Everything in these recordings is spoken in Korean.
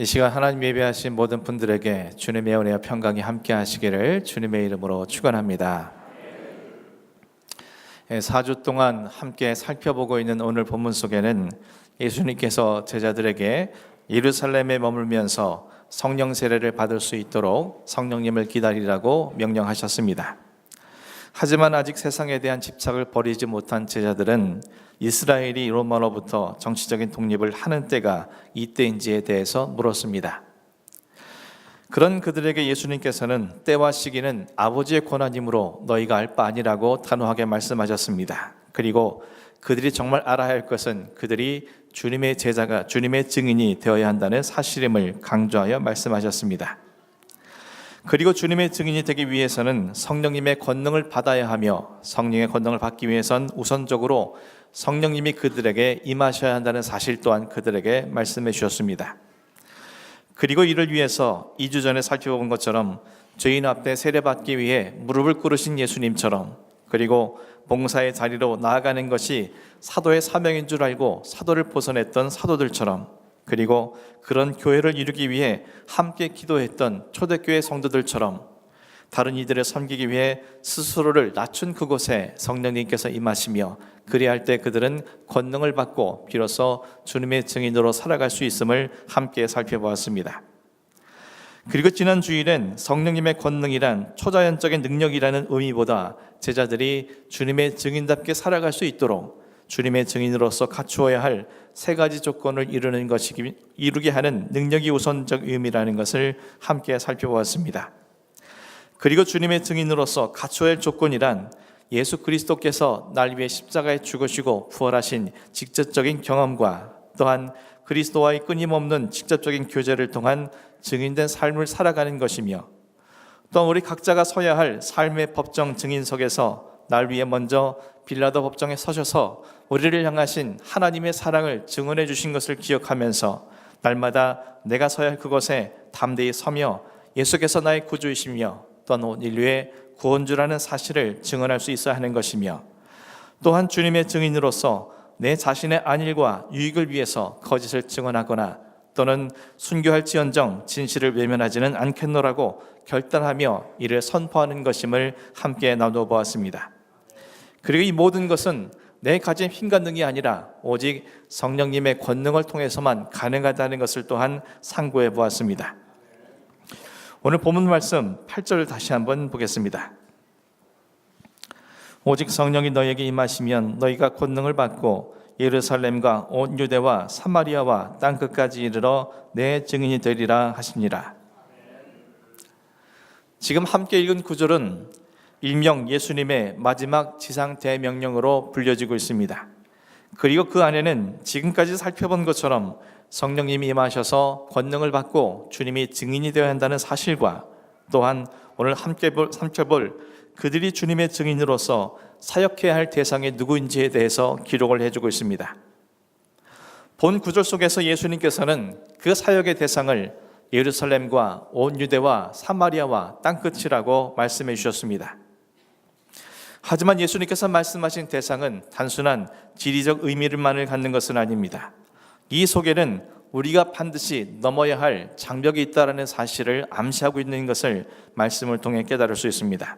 이 시간 하나님 예배하신 모든 분들에게 주님의 은혜와 평강이 함께 하시기를 주님의 이름으로 축원합니다. 4주 동안 함께 살펴보고 있는 오늘 본문 속에는 예수님께서 제자들에게 예루살렘에 머물면서 성령 세례를 받을 수 있도록 성령님을 기다리라고 명령하셨습니다. 하지만 아직 세상에 대한 집착을 버리지 못한 제자들은 이스라엘이 로마로부터 정치적인 독립을 하는 때가 이때인지에 대해서 물었습니다. 그런 그들에게 예수님께서는 때와 시기는 아버지의 권한이므로 너희가 알 바 아니라고 단호하게 말씀하셨습니다. 그리고 그들이 정말 알아야 할 것은 그들이 주님의 제자가 주님의 증인이 되어야 한다는 사실임을 강조하여 말씀하셨습니다. 그리고 주님의 증인이 되기 위해서는 성령님의 권능을 받아야 하며 성령의 권능을 받기 위해선 우선적으로 성령님이 그들에게 임하셔야 한다는 사실 또한 그들에게 말씀해 주셨습니다. 그리고 이를 위해서 2주 전에 살펴본 것처럼 죄인 앞에 세례받기 위해 무릎을 꿇으신 예수님처럼 그리고 봉사의 자리로 나아가는 것이 사도의 사명인 줄 알고 사도를 벗어냈던 사도들처럼 그리고 그런 교회를 이루기 위해 함께 기도했던 초대교회 성도들처럼 다른 이들을 섬기기 위해 스스로를 낮춘 그곳에 성령님께서 임하시며 그리할 때 그들은 권능을 받고 비로소 주님의 증인으로 살아갈 수 있음을 함께 살펴보았습니다. 그리고 지난 주일엔 성령님의 권능이란 초자연적인 능력이라는 의미보다 제자들이 주님의 증인답게 살아갈 수 있도록 주님의 증인으로서 갖추어야 할 세 가지 조건을 이루는 것이 이루게 하는 능력이 우선적 의미라는 것을 함께 살펴보았습니다. 그리고 주님의 증인으로서 갖춰야 할 조건이란 예수 그리스도께서 날 위해 십자가에 죽으시고 부활하신 직접적인 경험과 또한 그리스도와의 끊임없는 직접적인 교제를 통한 증인된 삶을 살아가는 것이며 또 우리 각자가 서야 할 삶의 법정 증인석에서 날 위해 먼저 빌라도 법정에 서셔서 우리를 향하신 하나님의 사랑을 증언해 주신 것을 기억하면서 날마다 내가 서야 할 그곳에 담대히 서며 예수께서 나의 구주이시며 또한 온 인류의 구원주라는 사실을 증언할 수 있어야 하는 것이며 또한 주님의 증인으로서 내 자신의 안일과 유익을 위해서 거짓을 증언하거나 또는 순교할지언정 진실을 외면하지는 않겠노라고 결단하며 이를 선포하는 것임을 함께 나누어 보았습니다. 그리고 이 모든 것은 내 가진 힘과 능이 아니라 오직 성령님의 권능을 통해서만 가능하다는 것을 또한 상고해 보았습니다. 오늘 본문 말씀 8절 다시 한번 보겠습니다. 오직 성령이 너에게 임하시면 너희가 권능을 받고 예루살렘과 온 유대와 사마리아와 땅 끝까지 이르러 내 증인이 되리라 하시니라. 지금 함께 읽은 구절은 일명 예수님의 마지막 지상 대명령으로 불려지고 있습니다. 그리고 그 안에는 지금까지 살펴본 것처럼 성령님이 임하셔서 권능을 받고 주님이 증인이 되어야 한다는 사실과 또한 오늘 함께 볼, 살펴볼 그들이 주님의 증인으로서 사역해야 할 대상이 누구인지에 대해서 기록을 해주고 있습니다. 본 구절 속에서 예수님께서는 그 사역의 대상을 예루살렘과 온 유대와 사마리아와 땅끝이라고 말씀해 주셨습니다. 하지만 예수님께서 말씀하신 대상은 단순한 지리적 의미를만을 갖는 것은 아닙니다. 이 속에는 우리가 반드시 넘어야 할 장벽이 있다라는 사실을 암시하고 있는 것을 말씀을 통해 깨달을 수 있습니다.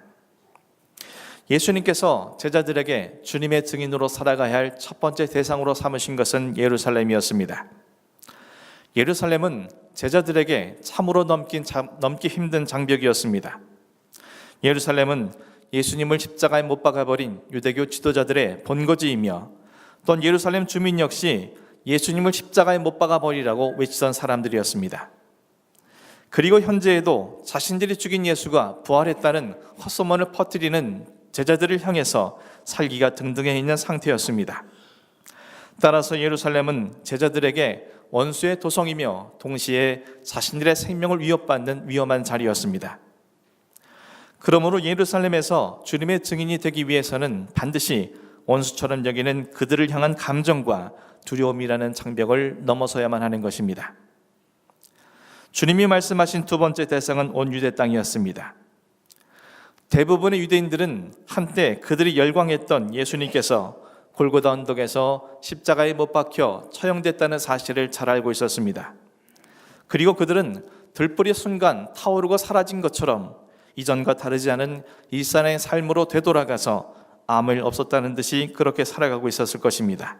예수님께서 제자들에게 주님의 증인으로 살아가야 할 첫 번째 대상으로 삼으신 것은 예루살렘이었습니다. 예루살렘은 제자들에게 참으로 넘기 힘든 장벽이었습니다. 예루살렘은 예수님을 십자가에 못 박아버린 유대교 지도자들의 본거지이며 또 예루살렘 주민 역시 예수님을 십자가에 못 박아버리라고 외치던 사람들이었습니다. 그리고 현재에도 자신들이 죽인 예수가 부활했다는 헛소문을 퍼뜨리는 제자들을 향해서 살기가 등등해 있는 상태였습니다. 따라서 예루살렘은 제자들에게 원수의 도성이며 동시에 자신들의 생명을 위협받는 위험한 자리였습니다. 그러므로 예루살렘에서 주님의 증인이 되기 위해서는 반드시 원수처럼 여기는 그들을 향한 감정과 두려움이라는 장벽을 넘어서야만 하는 것입니다. 주님이 말씀하신 두 번째 대상은 온 유대 땅이었습니다. 대부분의 유대인들은 한때 그들이 열광했던 예수님께서 골고다 언덕에서 십자가에 못 박혀 처형됐다는 사실을 잘 알고 있었습니다. 그리고 그들은 들불이 순간 타오르고 사라진 것처럼 이전과 다르지 않은 일산의 삶으로 되돌아가서 일 없었다는 듯이 그렇게 살아가고 있었을 것입니다.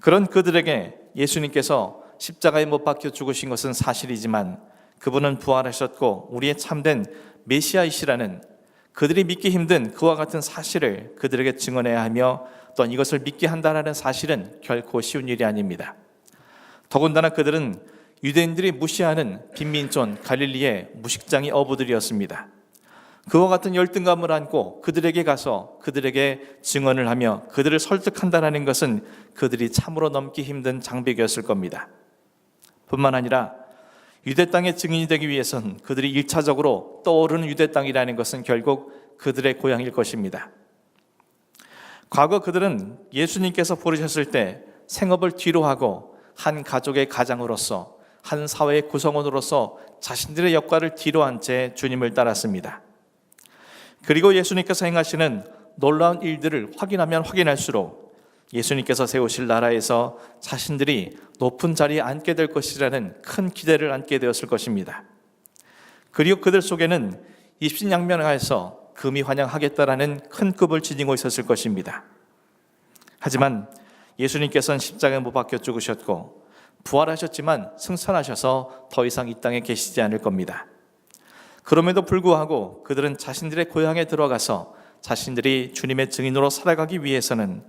그런 그들에게 예수님께서 십자가에 못 박혀 죽으신 것은 사실이지만 그분은 부활하셨고 우리의 참된 메시아이시라는 그들이 믿기 힘든 그와 같은 사실을 그들에게 증언해야 하며 또한 이것을 믿게 한다는 사실은 결코 쉬운 일이 아닙니다. 더군다나 그들은 유대인들이 무시하는 빈민촌 갈릴리의 무식장이 어부들이었습니다. 그와 같은 열등감을 안고 그들에게 가서 그들에게 증언을 하며 그들을 설득한다는 것은 그들이 참으로 넘기 힘든 장벽이었을 겁니다. 뿐만 아니라 유대 땅의 증인이 되기 위해선 그들이 일차적으로 떠오르는 유대 땅이라는 것은 결국 그들의 고향일 것입니다. 과거 그들은 예수님께서 부르셨을 때 생업을 뒤로 하고 한 가족의 가장으로서 한 사회의 구성원으로서 자신들의 역할을 뒤로 한 채 주님을 따랐습니다. 그리고 예수님께서 행하시는 놀라운 일들을 확인하면 확인할수록 예수님께서 세우실 나라에서 자신들이 높은 자리에 앉게 될 것이라는 큰 기대를 안게 되었을 것입니다. 그리고 그들 속에는 입신양면하여서 금이 환영하겠다라는 큰 급을 지니고 있었을 것입니다. 하지만 예수님께서는 십자가에 못 박혀 죽으셨고 부활하셨지만 승천하셔서 더 이상 이 땅에 계시지 않을 겁니다. 그럼에도 불구하고 그들은 자신들의 고향에 들어가서 자신들이 주님의 증인으로 살아가기 위해서는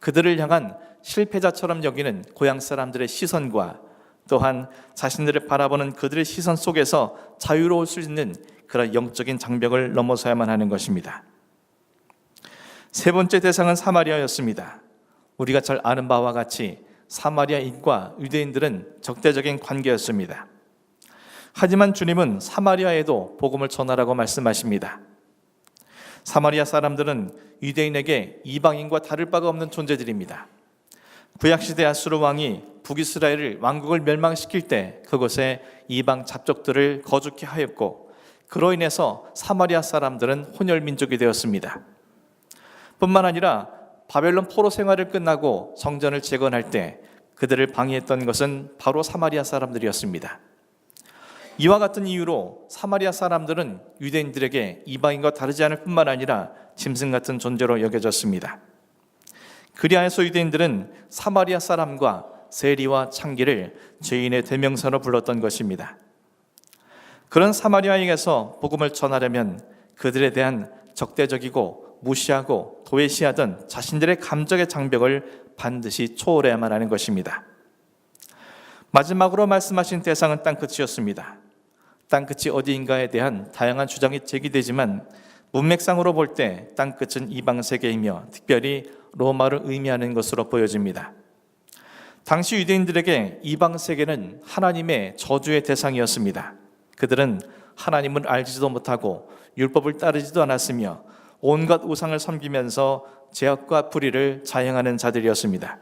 그들을 향한 실패자처럼 여기는 고향 사람들의 시선과 또한 자신들을 바라보는 그들의 시선 속에서 자유로울 수 있는 그런 영적인 장벽을 넘어서야만 하는 것입니다. 세 번째 대상은 사마리아였습니다. 우리가 잘 아는 바와 같이 사마리아인과 유대인들은 적대적인 관계였습니다. 하지만 주님은 사마리아에도 복음을 전하라고 말씀하십니다. 사마리아 사람들은 유대인에게 이방인과 다를 바가 없는 존재들입니다. 구약시대 아수르 왕이 북이스라엘을 왕국을 멸망시킬 때 그곳에 이방 잡족들을 거주케 하였고 그로 인해서 사마리아 사람들은 혼혈 민족이 되었습니다. 뿐만 아니라 바벨론 포로 생활을 끝나고 성전을 재건할 때 그들을 방해했던 것은 바로 사마리아 사람들이었습니다. 이와 같은 이유로 사마리아 사람들은 유대인들에게 이방인과 다르지 않을 뿐만 아니라 짐승 같은 존재로 여겨졌습니다. 그리하여서 유대인들은 사마리아 사람과 세리와 창기를 죄인의 대명사로 불렀던 것입니다. 그런 사마리아에게서 복음을 전하려면 그들에 대한 적대적이고 무시하고 도외시하던 자신들의 감정의 장벽을 반드시 초월해야만 하는 것입니다. 마지막으로 말씀하신 대상은 땅끝이었습니다. 땅끝이 어디인가에 대한 다양한 주장이 제기되지만 문맥상으로 볼 때 땅끝은 이방 세계이며 특별히 로마를 의미하는 것으로 보여집니다. 당시 유대인들에게 이방 세계는 하나님의 저주의 대상이었습니다. 그들은 하나님을 알지도 못하고 율법을 따르지도 않았으며 온갖 우상을 섬기면서 죄악과 불의를 자행하는 자들이었습니다.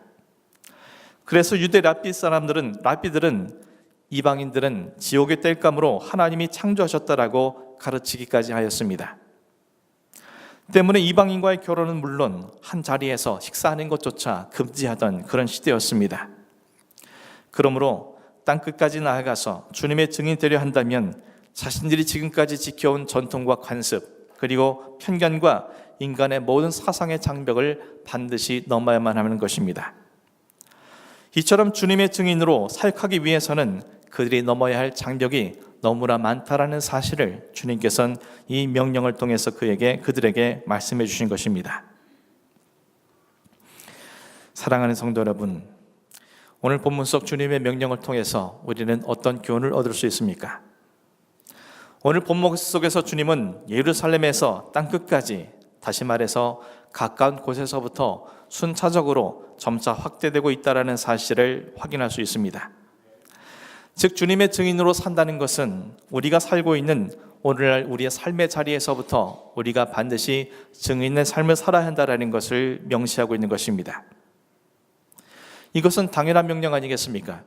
그래서 유대 라삐 사람들은 라삐들은 이방인들은 지옥의 땔감으로 하나님이 창조하셨다라고 가르치기까지 하였습니다. 때문에 이방인과의 결혼은 물론 한 자리에서 식사하는 것조차 금지하던 그런 시대였습니다. 그러므로 땅 끝까지 나아가서 주님의 증인 되려 한다면 자신들이 지금까지 지켜온 전통과 관습 그리고 편견과 인간의 모든 사상의 장벽을 반드시 넘어야만 하는 것입니다. 이처럼 주님의 증인으로 사역하기 위해서는 그들이 넘어야 할 장벽이 너무나 많다라는 사실을 주님께서는 이 명령을 통해서 그에게 그들에게 말씀해 주신 것입니다. 사랑하는 성도 여러분, 오늘 본문 속 주님의 명령을 통해서 우리는 어떤 교훈을 얻을 수 있습니까? 오늘 본문 속에서 주님은 예루살렘에서 땅 끝까지 다시 말해서 가까운 곳에서부터 순차적으로 점차 확대되고 있다라는 사실을 확인할 수 있습니다. 즉 주님의 증인으로 산다는 것은 우리가 살고 있는 오늘날 우리의 삶의 자리에서부터 우리가 반드시 증인의 삶을 살아야 한다라는 것을 명시하고 있는 것입니다. 이것은 당연한 명령 아니겠습니까?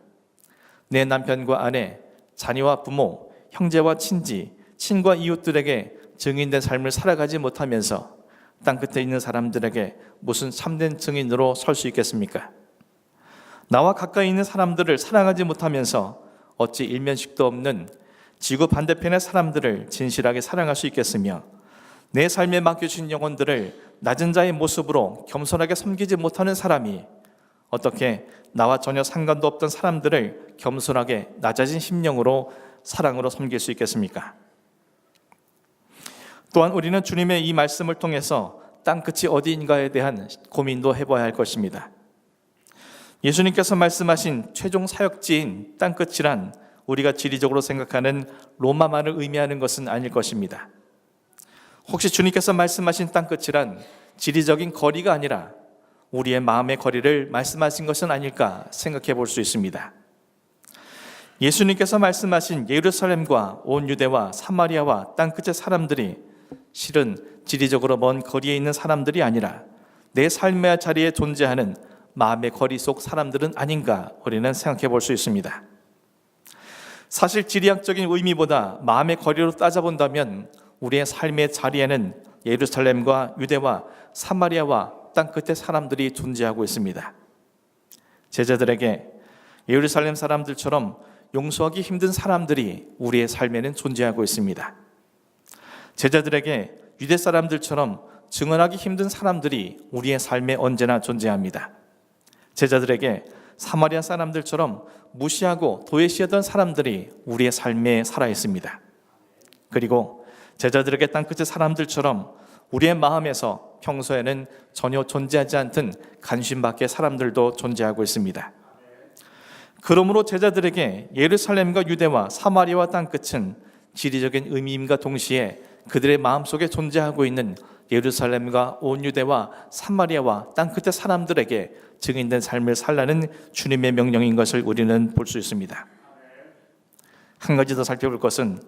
내 남편과 아내, 자녀와 부모, 형제와 친지, 친과 이웃들에게 증인된 삶을 살아가지 못하면서 땅 끝에 있는 사람들에게 무슨 참된 증인으로 설 수 있겠습니까? 나와 가까이 있는 사람들을 사랑하지 못하면서 어찌 일면식도 없는 지구 반대편의 사람들을 진실하게 사랑할 수 있겠으며 내 삶에 맡겨주신 영혼들을 낮은 자의 모습으로 겸손하게 섬기지 못하는 사람이 어떻게 나와 전혀 상관도 없던 사람들을 겸손하게 낮아진 심령으로 사랑으로 섬길 수 있겠습니까? 또한 우리는 주님의 이 말씀을 통해서 땅 끝이 어디인가에 대한 고민도 해봐야 할 것입니다. 예수님께서 말씀하신 최종 사역지인 땅 끝이란 우리가 지리적으로 생각하는 로마만을 의미하는 것은 아닐 것입니다. 혹시 주님께서 말씀하신 땅 끝이란 지리적인 거리가 아니라 우리의 마음의 거리를 말씀하신 것은 아닐까 생각해 볼 수 있습니다. 예수님께서 말씀하신 예루살렘과 온 유대와 사마리아와 땅 끝의 사람들이 실은 지리적으로 먼 거리에 있는 사람들이 아니라 내 삶의 자리에 존재하는 마음의 거리 속 사람들은 아닌가 우리는 생각해 볼 수 있습니다. 사실 지리학적인 의미보다 마음의 거리로 따져본다면 우리의 삶의 자리에는 예루살렘과 유대와 사마리아와 땅 끝의 사람들이 존재하고 있습니다. 제자들에게 예루살렘 사람들처럼 용서하기 힘든 사람들이 우리의 삶에는 존재하고 있습니다. 제자들에게 유대 사람들처럼 증언하기 힘든 사람들이 우리의 삶에 언제나 존재합니다. 제자들에게 사마리아 사람들처럼 무시하고 도외시하던 사람들이 우리의 삶에 살아 있습니다. 그리고 제자들에게 땅끝의 사람들처럼 우리의 마음에서 평소에는 전혀 존재하지 않던 간신 밖의 사람들도 존재하고 있습니다. 그러므로 제자들에게 예루살렘과 유대와 사마리아와 땅 끝은 지리적인 의미임과 동시에 그들의 마음속에 존재하고 있는 예루살렘과 온 유대와 사마리아와 땅 끝의 사람들에게 증인된 삶을 살라는 주님의 명령인 것을 우리는 볼 수 있습니다. 한 가지 더 살펴볼 것은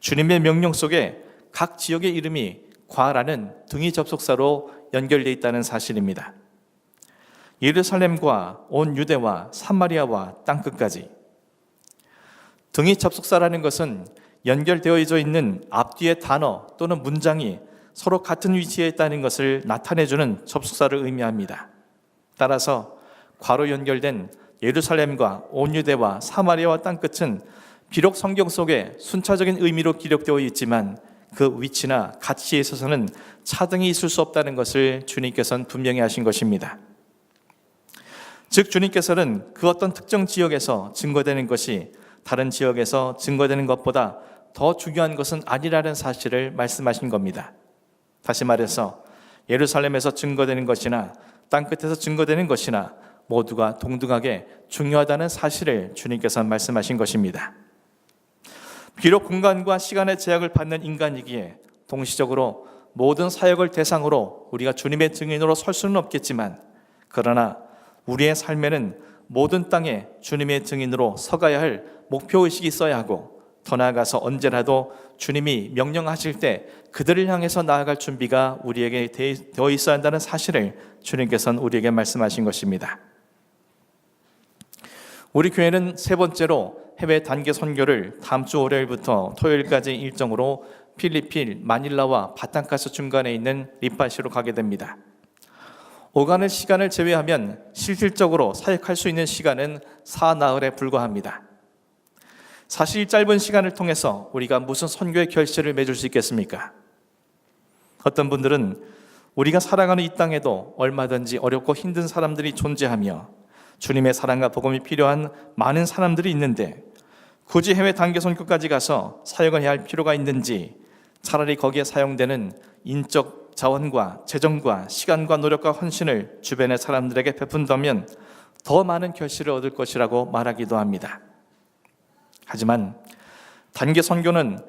주님의 명령 속에 각 지역의 이름이 과라는 등이 접속사로 연결되어 있다는 사실입니다. 예루살렘과 온 유대와 사마리아와 땅 끝까지 등이 접속사라는 것은 연결되어 있는 앞뒤의 단어 또는 문장이 서로 같은 위치에 있다는 것을 나타내주는 접속사를 의미합니다. 따라서 괄호 연결된 예루살렘과 온 유대와 사마리아와 땅 끝은 비록 성경 속에 순차적인 의미로 기록되어 있지만 그 위치나 가치에 있어서는 차등이 있을 수 없다는 것을 주님께서는 분명히 하신 것입니다. 즉 주님께서는 그 어떤 특정 지역에서 증거되는 것이 다른 지역에서 증거되는 것보다 더 중요한 것은 아니라는 사실을 말씀하신 겁니다. 다시 말해서 예루살렘에서 증거되는 것이나 땅끝에서 증거되는 것이나 모두가 동등하게 중요하다는 사실을 주님께서 말씀하신 것입니다. 비록 공간과 시간의 제약을 받는 인간이기에 동시적으로 모든 사역을 대상으로 우리가 주님의 증인으로 설 수는 없겠지만 그러나 우리의 삶에는 모든 땅에 주님의 증인으로 서가야 할 목표의식이 있어야 하고 더 나아가서 언제라도 주님이 명령하실 때 그들을 향해서 나아갈 준비가 우리에게 되어 있어야 한다는 사실을 주님께서는 우리에게 말씀하신 것입니다. 우리 교회는 세 번째로 해외 단계 선교를 다음 주 월요일부터 토요일까지 일정으로 필리핀, 마닐라와 바탕카스 중간에 있는 리파시로 가게 됩니다. 오가는 시간을 제외하면 실질적으로 사역할 수 있는 시간은 사나흘에 불과합니다. 사실 짧은 시간을 통해서 우리가 무슨 선교의 결실을 맺을 수 있겠습니까? 어떤 분들은 우리가 살아가는 이 땅에도 얼마든지 어렵고 힘든 사람들이 존재하며 주님의 사랑과 복음이 필요한 많은 사람들이 있는데 굳이 해외 단계 선교까지 가서 사역을 해야 할 필요가 있는지 차라리 거기에 사용되는 인적 자원과 재정과 시간과 노력과 헌신을 주변의 사람들에게 베푼다면 더 많은 결실을 얻을 것이라고 말하기도 합니다. 하지만 단계 선교는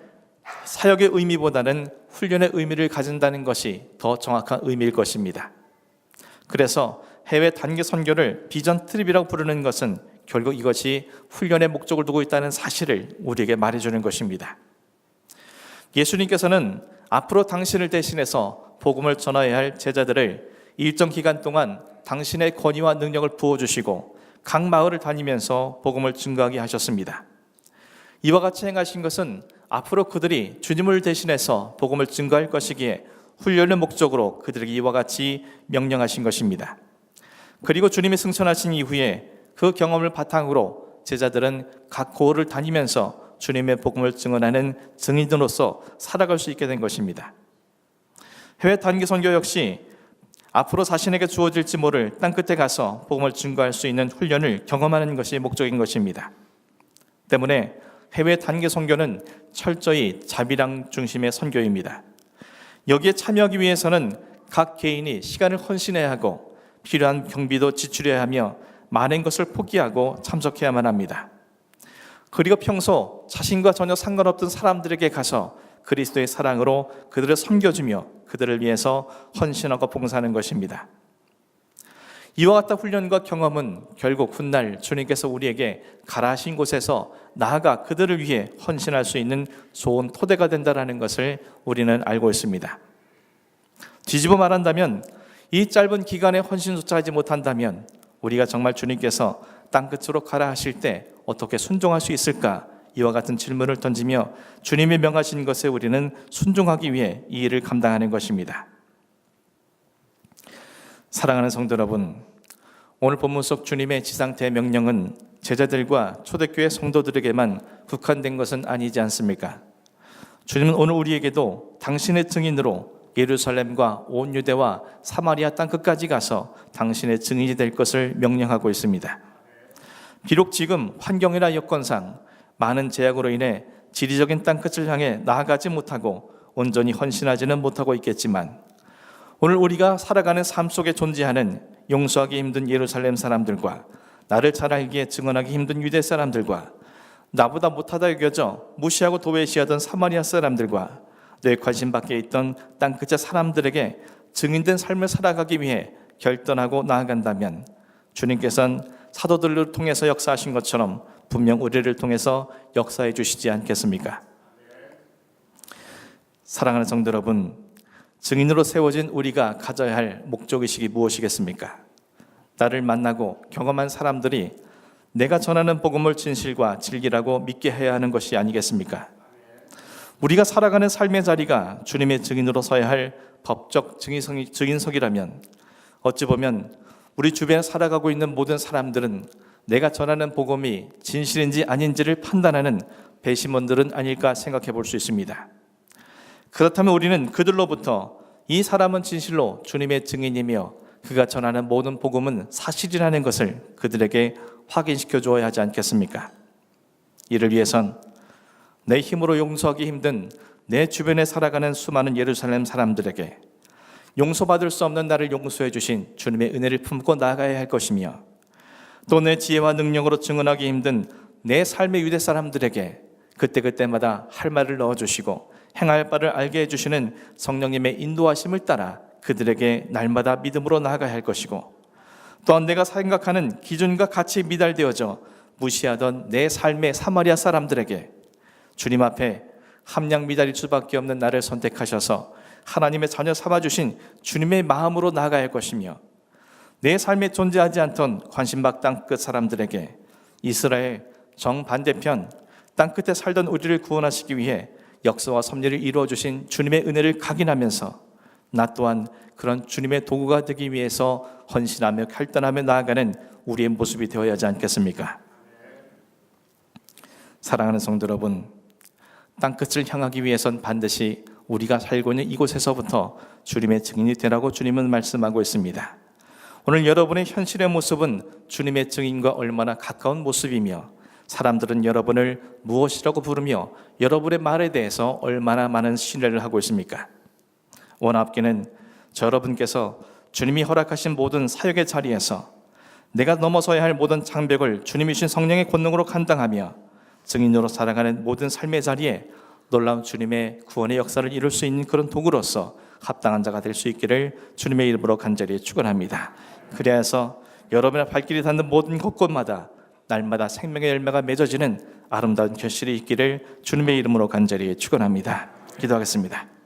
사역의 의미보다는 훈련의 의미를 가진다는 것이 더 정확한 의미일 것입니다. 그래서 해외 단계 선교를 비전 트립이라고 부르는 것은 결국 이것이 훈련의 목적을 두고 있다는 사실을 우리에게 말해주는 것입니다. 예수님께서는 앞으로 당신을 대신해서 복음을 전하여야 할 제자들을 일정 기간 동안 당신의 권위와 능력을 부어주시고 각 마을을 다니면서 복음을 증거하게 하셨습니다. 이와 같이 행하신 것은 앞으로 그들이 주님을 대신해서 복음을 증거할 것이기에 훈련의 목적으로 그들에게 이와 같이 명령하신 것입니다. 그리고 주님이 승천하신 이후에 그 경험을 바탕으로 제자들은 각 고을을 다니면서 주님의 복음을 증언하는 증인으로서 살아갈 수 있게 된 것입니다. 해외 단기 선교 역시 앞으로 자신에게 주어질지 모를 땅 끝에 가서 복음을 증거할 수 있는 훈련을 경험하는 것이 목적인 것입니다. 때문에 해외 단기 선교는 철저히 자비랑 중심의 선교입니다. 여기에 참여하기 위해서는 각 개인이 시간을 헌신해야 하고 필요한 경비도 지출해야 하며 많은 것을 포기하고 참석해야만 합니다. 그리고 평소 자신과 전혀 상관없던 사람들에게 가서 그리스도의 사랑으로 그들을 섬겨주며 그들을 위해서 헌신하고 봉사하는 것입니다. 이와 같은 훈련과 경험은 결국 훗날 주님께서 우리에게 가라 하신 곳에서 나아가 그들을 위해 헌신할 수 있는 좋은 토대가 된다라는 것을 우리는 알고 있습니다. 뒤집어 말한다면 이 짧은 기간에 헌신조차 하지 못한다면 우리가 정말 주님께서 땅 끝으로 가라 하실 때 어떻게 순종할 수 있을까? 이와 같은 질문을 던지며 주님이 명하신 것에 우리는 순종하기 위해 이 일을 감당하는 것입니다. 사랑하는 성도 여러분, 오늘 본문 속 주님의 지상 대명령은 제자들과 초대교회 성도들에게만 국한된 것은 아니지 않습니까? 주님은 오늘 우리에게도 당신의 증인으로 예루살렘과 온 유대와 사마리아 땅 끝까지 가서 당신의 증인이 될 것을 명령하고 있습니다. 비록 지금 환경이나 여건상 많은 제약으로 인해 지리적인 땅 끝을 향해 나아가지 못하고 온전히 헌신하지는 못하고 있겠지만 오늘 우리가 살아가는 삶 속에 존재하는 용서하기 힘든 예루살렘 사람들과 나를 잘 알기에 증언하기 힘든 유대 사람들과 나보다 못하다 여겨져 무시하고 도외시하던 사마리아 사람들과 내 관심 밖에 있던 땅 끝의 사람들에게 증인된 삶을 살아가기 위해 결단하고 나아간다면 주님께서는 사도들을 통해서 역사하신 것처럼 분명 우리를 통해서 역사해 주시지 않겠습니까? 사랑하는 성도 여러분, 증인으로 세워진 우리가 가져야 할 목적의식이 무엇이겠습니까? 나를 만나고 경험한 사람들이 내가 전하는 복음을 진실과 진리라고 믿게 해야 하는 것이 아니겠습니까? 우리가 살아가는 삶의 자리가 주님의 증인으로 서야 할 법적 증인석이라면 어찌 보면 우리 주변에 살아가고 있는 모든 사람들은 내가 전하는 복음이 진실인지 아닌지를 판단하는 배심원들은 아닐까 생각해 볼 수 있습니다. 그렇다면 우리는 그들로부터 이 사람은 진실로 주님의 증인이며 그가 전하는 모든 복음은 사실이라는 것을 그들에게 확인시켜 주어야 하지 않겠습니까? 이를 위해선 내 힘으로 용서하기 힘든 내 주변에 살아가는 수많은 예루살렘 사람들에게 용서받을 수 없는 나를 용서해 주신 주님의 은혜를 품고 나아가야 할 것이며 또 내 지혜와 능력으로 증언하기 힘든 내 삶의 유대 사람들에게 그때그때마다 할 말을 넣어 주시고 행할 바를 알게 해 주시는 성령님의 인도하심을 따라 그들에게 날마다 믿음으로 나아가야 할 것이고 또한 내가 생각하는 기준과 가치에 미달되어져 무시하던 내 삶의 사마리아 사람들에게 주님 앞에 함량 미달일 수밖에 없는 나를 선택하셔서 하나님의 자녀 삼아 주신 주님의 마음으로 나아가야 할 것이며 내 삶에 존재하지 않던 관심박 땅끝 사람들에게 이스라엘 정반대편 땅끝에 살던 우리를 구원하시기 위해 역사와 섭리를 이루어 주신 주님의 은혜를 각인하면서 나 또한 그런 주님의 도구가 되기 위해서 헌신하며 결단하며 나아가는 우리의 모습이 되어야 하지 않겠습니까? 사랑하는 성도 여러분, 땅끝을 향하기 위해선 반드시 우리가 살고 있는 이곳에서부터 주님의 증인이 되라고 주님은 말씀하고 있습니다. 오늘 여러분의 현실의 모습은 주님의 증인과 얼마나 가까운 모습이며 사람들은 여러분을 무엇이라고 부르며 여러분의 말에 대해서 얼마나 많은 신뢰를 하고 있습니까? 원합기는 저 여러분께서 주님이 허락하신 모든 사역의 자리에서 내가 넘어서야 할 모든 장벽을 주님이 주신 성령의 권능으로 감당하며 증인으로 살아가는 모든 삶의 자리에 놀라운 주님의 구원의 역사를 이룰 수 있는 그런 도구로서 합당한 자가 될 수 있기를 주님의 이름으로 간절히 축원합니다. 그래서 여러분의 발길이 닿는 모든 곳곳마다 날마다 생명의 열매가 맺어지는 아름다운 결실이 있기를 주님의 이름으로 간절히 축원합니다. 기도하겠습니다.